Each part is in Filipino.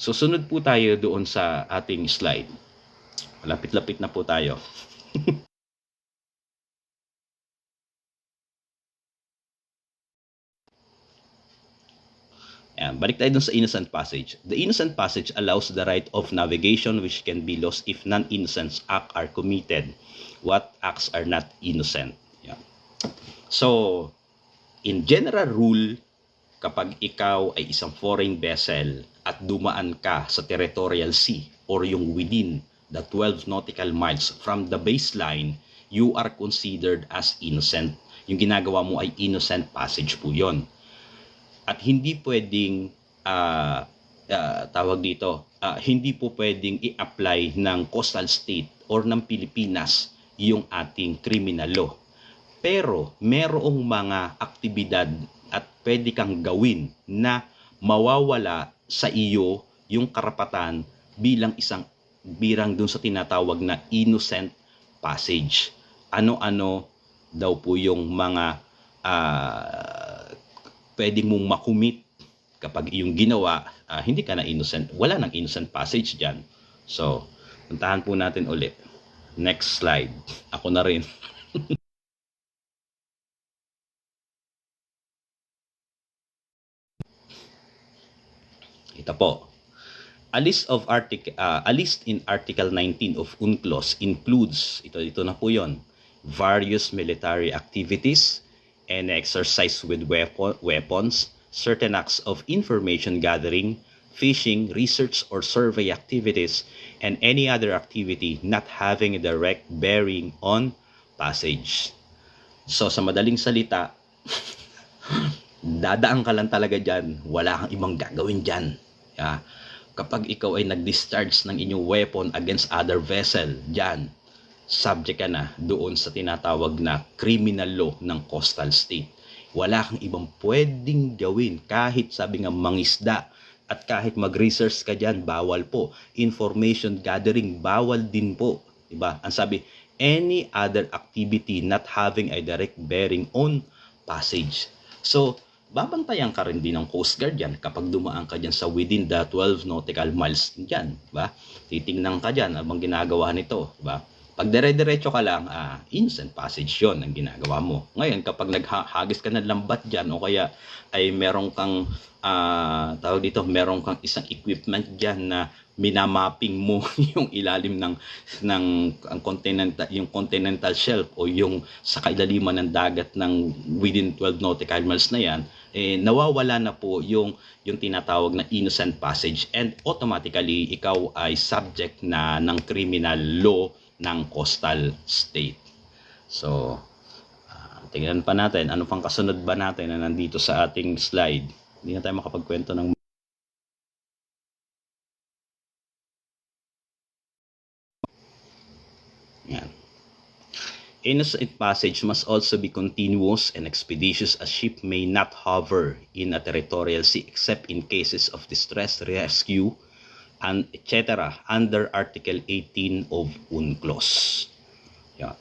So sunod po tayo doon sa ating slide. Malapit-lapit na po tayo. Ayan, balik tayo dun sa innocent passage. The innocent passage allows the right of navigation which can be lost if non-innocent acts are committed. What acts are not innocent? Ayan. So, in general rule, kapag ikaw ay isang foreign vessel at dumaan ka sa territorial sea or yung within the 12 nautical miles from the baseline, you are considered as innocent. Yung ginagawa mo ay innocent passage po yon at hindi pwedeng ah, ah, tawag dito, ah, hindi po pwedeng i-apply ng coastal state or ng Pilipinas yung ating criminal law. Pero merong mga aktibidad at pwede kang gawin na mawawala sa iyo yung karapatan bilang isang birang dun sa tinatawag na innocent passage. Ano-ano daw po yung mga ah, pwedeng mong makumit kapag iyong ginawa, ah, hindi ka na innocent. Wala nang innocent passage dyan. So, puntahan po natin ulit. Next slide. Ako na rin. Ito po. A list of artic ah, a list in Article 19 of UNCLOS includes ito ito na po 'yon. Various military activities and exercise with weapon, weapons, certain acts of information gathering, fishing, research or survey activities, and any other activity not having a direct bearing on passage. So sa madaling salita, dadaan ka lang talaga dyan. Wala kang ibang gagawin dyan. Yeah. Kapag ikaw ay nag-discharge ng inyong weapon against other vessel, dyan, subject ka na doon sa tinatawag na criminal law ng coastal state. Wala kang ibang pwedeng gawin kahit sabi nga mangisda at kahit mag-research ka dyan, bawal po. Information gathering, bawal din po. Diba? Ang sabi, any other activity not having a direct bearing on passage. So, babantayan ka rin din ng Coast Guard yan kapag dumaan ka dyan sa within the 12 nautical miles dyan. Ba? Titingnan ka dyan abang ginagawa nito. Ba? Pag dire-diretso ka lang, ah, innocent passage yon ang ginagawa mo. Ngayon, kapag naghagis ka ng lambat dyan o kaya ay meron kang, ah, tawag dito, meron kang isang equipment dyan na minamapping mo yung ilalim ng ng ang continental yung continental shelf o yung sa kailaliman ng dagat ng within 12 nautical miles na yan eh nawawala na po yung yung tinatawag na innocent passage and automatically ikaw ay subject na ng criminal law ng coastal state. So, uh, tingnan pa natin, ano pang kasunod ba natin na nandito sa ating slide. Hindi na tayo makapagkwento ng Yan. Innocent passage must also be continuous and expeditious as ship may not hover in a territorial sea except in cases of distress, rescue, and etc. under Article 18 of UNCLOS. Yan.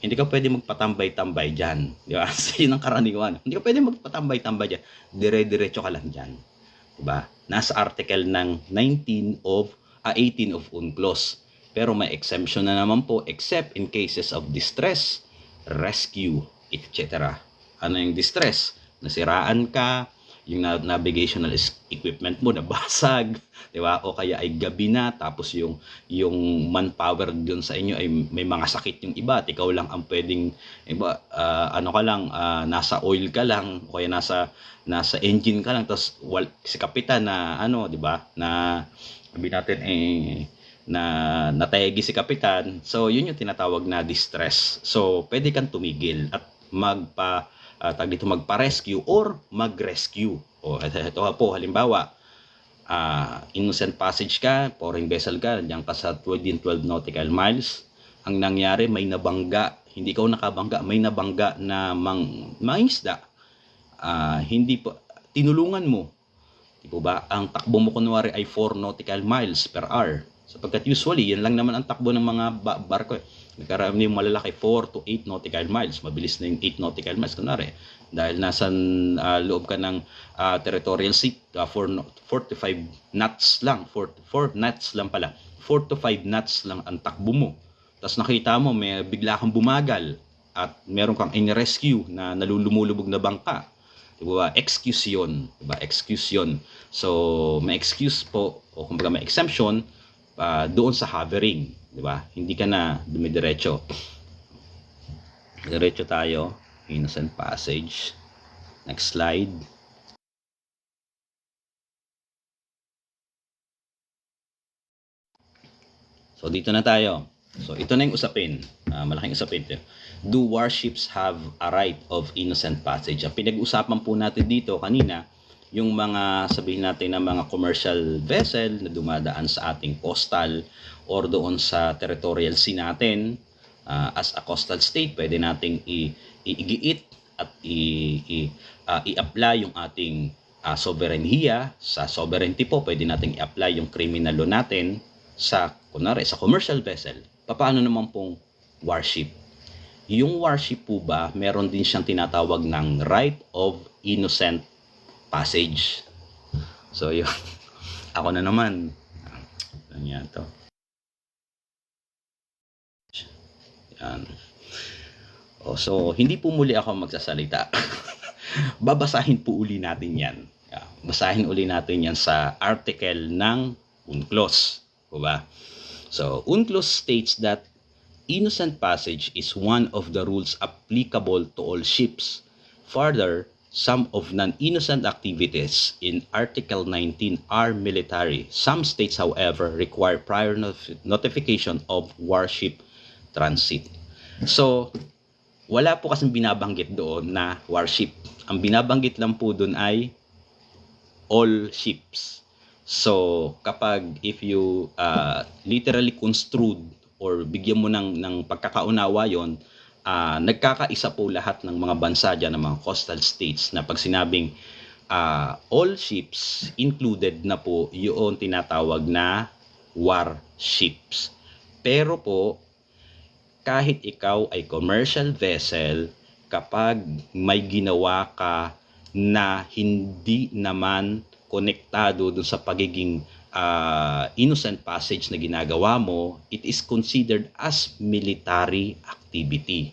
Hindi ka pwede magpatambay-tambay dyan. Di ba? Yun ang karaniwan. Hindi ka pwede magpatambay-tambay dyan. Dire-diretso ka lang dyan. Di ba? Nasa article ng 19 of, ah, 18 of UNCLOS. Pero may exemption na naman po except in cases of distress, rescue, etc. Ano yung distress? Nasiraan ka, yung navigational equipment mo nabasag, 'di ba? O kaya ay gabi na tapos yung yung manpower doon sa inyo ay may mga sakit yung iba at ikaw lang ang pwedeng iba uh, ano ka lang uh, nasa oil ka lang o kaya nasa nasa engine ka lang tapos wal, si kapitan na ano 'di ba? Na sabi natin eh na natayagi si kapitan. So, yun yung tinatawag na distress. So, pwede kang tumigil at magpa uh, tag dito magpa-rescue or mag-rescue. O ito, ito po halimbawa, uh, innocent passage ka, foreign vessel ka, diyan ka sa within 12 nautical miles. Ang nangyari may nabangga, hindi ka nakabangga, may nabangga na mang mangisda. Uh, hindi po tinulungan mo. Di ba? Ang takbo mo kunwari ay 4 nautical miles per hour. Sapagkat usually, yan lang naman ang takbo ng mga ba- barko. Eh. Nagkarami yung malalaki 4 to 8 nautical miles. Mabilis na yung 8 nautical miles. Kunwari, dahil nasa ah, loob ka ng ah, territorial sea, ah, 4, no- 4 to 5 knots lang. 4, 4 knots lang pala. 4 to 5 knots lang ang takbo mo. Tapos nakita mo, may bigla kang bumagal at meron kang in-rescue na nalulumulubog na bangka. Diba? Excuse yun. Diba? Excuse yun. So, may excuse po, o kumbaga may exemption, ah, doon sa hovering. Diba? Hindi ka na dumidiretso. Diretso tayo. Innocent passage. Next slide. So, dito na tayo. So, ito na yung usapin. Ah, malaking usapin ito. Do warships have a right of innocent passage? Ang pinag-usapan po natin dito kanina, yung mga sabihin natin na mga commercial vessel na dumadaan sa ating coastal or doon sa territorial sea natin ah, as a coastal state, pwede nating i- iigiit at i- i- ah, i-apply yung ating uh, sovereignhiya sa sovereignty po, pwede nating i-apply yung criminal law natin sa kunwari sa commercial vessel. Paano naman pong warship? Yung warship po ba, meron din siyang tinatawag ng right of innocent passage. So yun, ako na naman. Ano yan to? Yan. Oh, so, hindi po muli ako magsasalita. Babasahin po uli natin yan. Basahin uli natin yan sa article ng UNCLOS. O ba? So, UNCLOS states that innocent passage is one of the rules applicable to all ships. Further, some of non-innocent activities in Article 19 are military. Some states, however, require prior not- notification of warship transit. So, wala po kasing binabanggit doon na warship. Ang binabanggit lang po doon ay all ships. So, kapag if you uh, literally construed or bigyan mo ng, ng pagkakaunawa yon, ah, nagkakaisa po lahat ng mga bansa dyan, ng mga coastal states na pag sinabing ah, all ships included na po yung tinatawag na warships. Pero po, kahit ikaw ay commercial vessel, kapag may ginawa ka na hindi naman konektado dun sa pagiging ah, innocent passage na ginagawa mo, it is considered as military activity.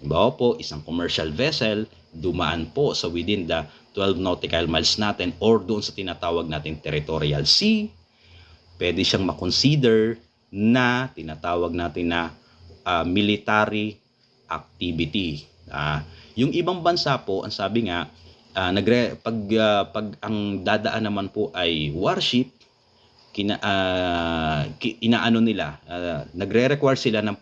Halimbawa po, isang commercial vessel, dumaan po sa within the 12 nautical miles natin or doon sa tinatawag nating territorial sea, pwede siyang makonsider na tinatawag natin na ah, military activity. Ah, yung ibang bansa po, ang sabi nga, ah, nagre pag ah, pag ang dadaan naman po ay warship, kina ki- inaano nila, ah, nagre-require sila ng